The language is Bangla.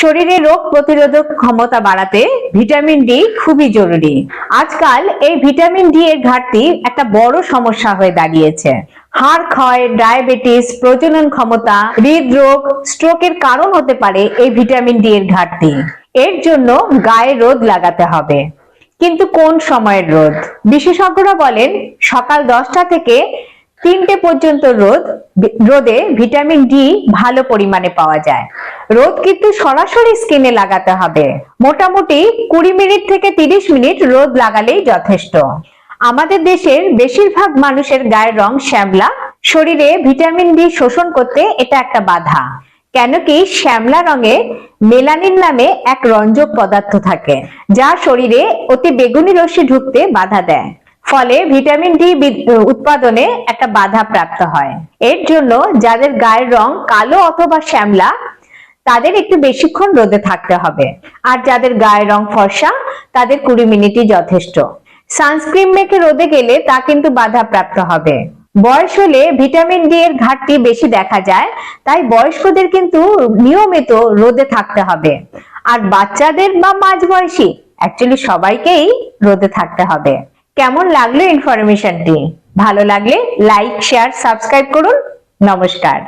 শরীরে রোগ প্রতিরোধক ক্ষমতা বাড়াতে ভিটামিন ডি খুবই জরুরি। আজকাল এই ভিটামিন ডি এর ঘাটতি একটা বড় সমস্যা হয়ে দাঁড়িয়েছে। হাড় ক্ষয়, ডায়াবেটিস, প্রজনন ক্ষমতা, হৃদরোগ, স্ট্রোকের কারণ হতে পারে এই ভিটামিন ডি এর ঘাটতি। এর জন্য গায়ে রোদ লাগাতে হবে। কিন্তু কোন সময়ের রোদ? বিশেষজ্ঞরা বলেন সকাল দশটা থেকে তিনটে পর্যন্ত রোদ রোদে ভিটামিন ডি ভালো পরিমাণে পাওয়া যায়। রোদ কিন্তু সরাসরি স্কিনে লাগাতে হবে। মোটামুটি কুড়ি মিনিট থেকে তিরিশ মিনিট রোদ লাগালেই যথেষ্ট। আমাদের দেশের বেশিরভাগ মানুষের গায়ের রং শ্যামলা, শরীরে ভিটামিন ডি শোষণ করতে এটা একটা বাধা। কেন কি শ্যামলা রঙে মেলানিন নামে এক রঞ্জক পদার্থ থাকে, যা শরীরে অতি বেগুনি রশ্মি ঢুকতে বাধা দেয়। ফলে ভিটামিন ডি উৎপাদনে একটা বাধা প্রাপ্ত হয়। এর জন্য যাদের গায়ের রং কালো অথবা শ্যামলা, তাদের একটু বেশিক্ষণ রোদে থাকতে হবে। আর যাদের গায়ের রং ফর্সা, তাদের কুড়ি মিনিটই যথেষ্ট। সানস্ক্রিন মেখে রোদে গেলে তা কিন্তু বাধা প্রাপ্ত হবে। বয়স হলে ভিটামিন ডি এর ঘাটতি বেশি দেখা যায়, তাই বয়স্কদের কিন্তু নিয়মিত রোদে থাকতে হবে। আর বাচ্চাদের বা মাঝ বয়সী অ্যাকচুয়ালি সবাইকেই রোদে থাকতে হবে। কেমন লাগল ইনফরমেশনটি ভালো লাগলে লাইক শেয়ার সাবস্ক্রাইব করুন। নমস্কার।